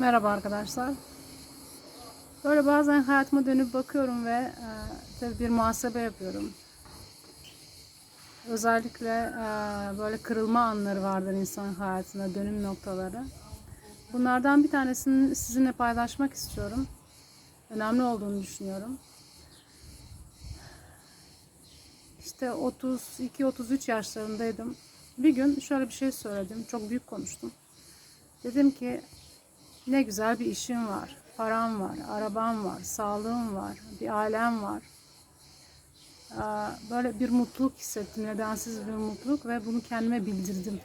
Merhaba arkadaşlar. Böyle bazen hayatıma dönüp bakıyorum ve e, tabii bir muhasebe yapıyorum. Özellikle e, böyle kırılma anları vardır insan hayatında, dönüm noktaları. Bunlardan bir tanesini sizinle paylaşmak istiyorum. Önemli olduğunu düşünüyorum. İşte 32-33 yaşlarındaydım. Bir gün şöyle bir şey söyledim. Çok büyük konuştum. Dedim ki ne güzel bir işim var. Param var, arabam var, sağlığım var, bir ailem var. Böyle bir mutluluk hissettim, nedensiz bir mutluluk ve bunu kendime bildirdim.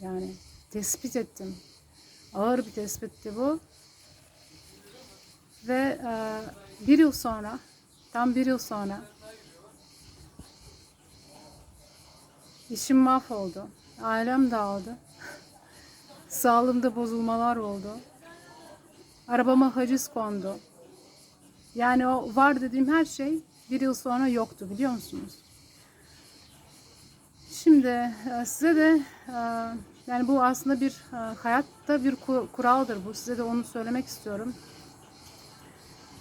Yani tespit ettim. Ağır bir tespitti bu. Ve bir yıl sonra, tam bir yıl sonra işim mahvoldu. Ailem dağıldı. Sağlığımda bozulmalar oldu. Arabama haciz kondu. Yani o var dediğim her şey bir yıl sonra yoktu biliyor musunuz? Şimdi e, size de e, yani bu aslında bir e, hayatta bir ku- kuraldır bu. Size de onu söylemek istiyorum.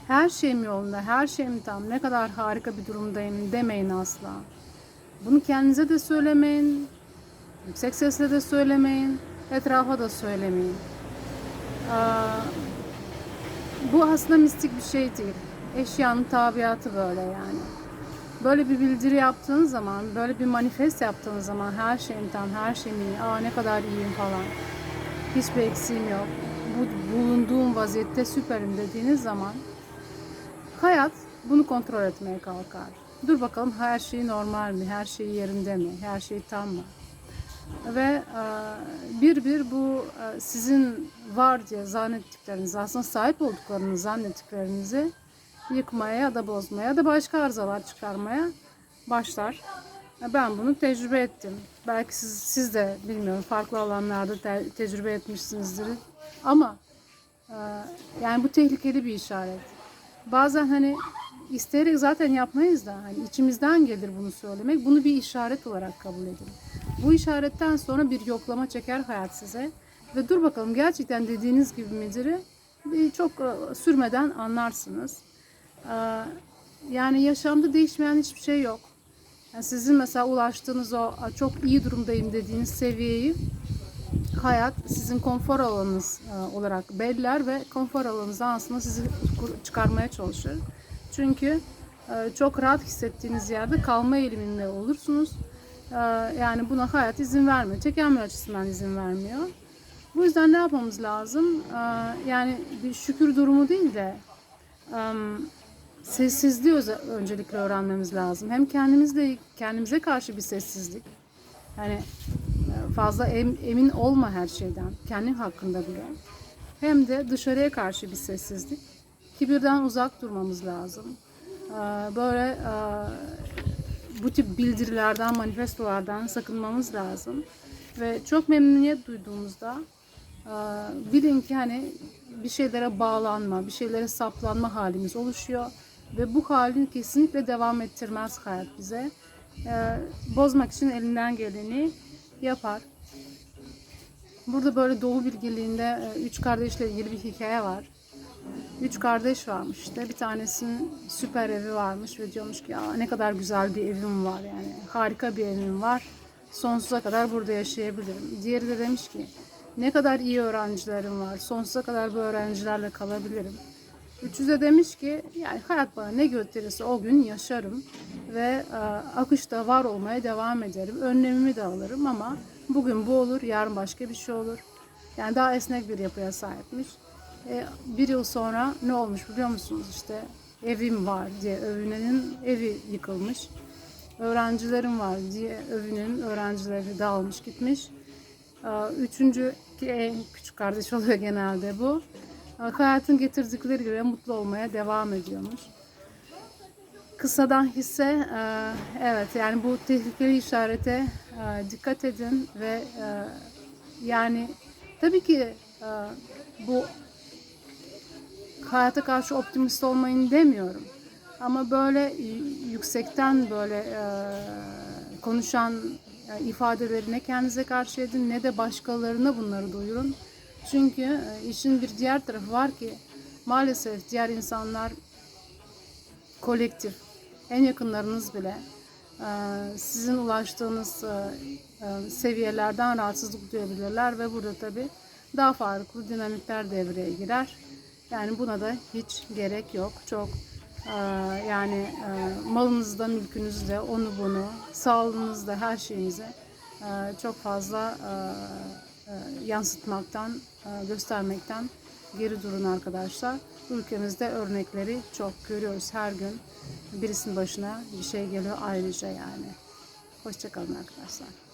Her şeyim yolunda, her şeyim tam, ne kadar harika bir durumdayım demeyin asla. Bunu kendinize de söylemeyin, yüksek sesle de söylemeyin, etrafa da söylemeyin. Bu aslında mistik bir şey değil. Eşyanın tabiatı böyle yani. Böyle bir bildiri yaptığın zaman, böyle bir manifest yaptığın zaman her şeyim tam, her şeyim iyi, aa ne kadar iyiyim falan. Hiçbir eksiğim yok. Bu bulunduğum vaziyette süperim dediğiniz zaman hayat bunu kontrol etmeye kalkar. Dur bakalım her şey normal mi, her şey yerinde mi, her şey tam mı? Ve bir bir bu e, sizin var diye zannettikleriniz, aslında sahip olduklarınızı zannettiklerinizi yıkmaya ya da bozmaya ya da başka arızalar çıkarmaya başlar. E, Ben bunu tecrübe ettim. Belki siz, siz de bilmiyorum farklı alanlarda te- tecrübe etmişsinizdir. Ama e, yani bu tehlikeli bir işaret. Bazen hani isteyerek zaten yapmayız da hani içimizden gelir bunu söylemek. Bunu bir işaret olarak kabul edin. Bu işaretten sonra bir yoklama çeker hayat size. Ve dur bakalım gerçekten dediğiniz gibi midir? Bir Çok e, sürmeden anlarsınız. Ee, Yani yaşamda değişmeyen hiçbir şey yok. Yani sizin mesela ulaştığınız o "Aa, çok iyi durumdayım dediğiniz seviyeyi hayat sizin konfor alanınız e, olarak belirler ve konfor alanınızdan aslında sizi çıkarmaya çalışır. Çünkü e, çok rahat hissettiğiniz yerde kalma eğiliminde olursunuz. E, Yani buna hayat izin vermiyor. Çekenme açısından izin vermiyor. Bu yüzden ne yapmamız lazım? E, Yani bir şükür durumu değil de sessizliği öncelikle öğrenmemiz lazım. Hem kendimizle kendimize karşı bir sessizlik. Yani e, fazla em- emin olma her şeyden, kendin hakkında bile. Hem de dışarıya karşı bir sessizlik. Kibirden uzak durmamız lazım. Ee, Böyle e, bu tip bildirilerden, manifestolardan sakınmamız lazım. Ve çok memnuniyet duyduğumuzda e, bilin ki hani bir şeylere bağlanma, bir şeylere saplanma halimiz oluşuyor. Ve bu halin kesinlikle devam ettirmez hayat bize. Ee, Bozmak için elinden geleni yapar. Burada böyle doğu bilgiliğinde e, üç kardeşle ilgili bir hikaye var. Üç kardeş varmış işte. Bir tanesinin süper evi varmış ve diyormuş ki ya ne kadar güzel bir evim var yani. Harika bir evim var. Sonsuza kadar burada yaşayabilirim. Diğeri de demiş ki ne kadar iyi öğrencilerim var. Sonsuza kadar bu öğrencilerle kalabilirim. Üçüncü de demiş ki yani hayat bana ne gösterirse o gün yaşarım ve e, akışta var olmaya devam ederim. Önlemimi de alırım ama bugün bu olur, yarın başka bir şey olur. Yani daha esnek bir yapıya sahipmiş. E, bir yıl sonra ne olmuş biliyor musunuz? İşte evim var diye övünenin evi yıkılmış. Öğrencilerim var diye övünenin öğrencileri dağılmış gitmiş. Ee, Üçüncü en küçük kardeş oluyor genelde bu. Ee, Hayatın getirdikleriyle mutlu olmaya devam ediyormuş. Kısadan hisse e, evet yani bu tehlikeli işarete e, dikkat edin ve e, yani tabii ki e, bu hayata karşı optimist olmayın demiyorum. Ama böyle y- yüksekten böyle e, konuşan e, ifadeleri ne kendinize karşı edin ne de başkalarına bunları duyurun. Çünkü e, işin bir diğer tarafı var ki maalesef diğer insanlar kolektif, en yakınlarınız bile e, sizin ulaştığınız e, e, seviyelerden rahatsızlık duyabilirler ve burada tabi daha farklı dinamikler devreye girer. Yani buna da hiç gerek yok. Çok e, yani e, malınızda, mülkünüzde, onu bunu, sağlığınızda, her şeyinizi e, çok fazla e, yansıtmaktan, göstermekten geri durun arkadaşlar. Ülkemizde örnekleri çok görüyoruz her gün. Birisinin başına bir şey geliyor ayrıca yani. Hoşçakalın arkadaşlar.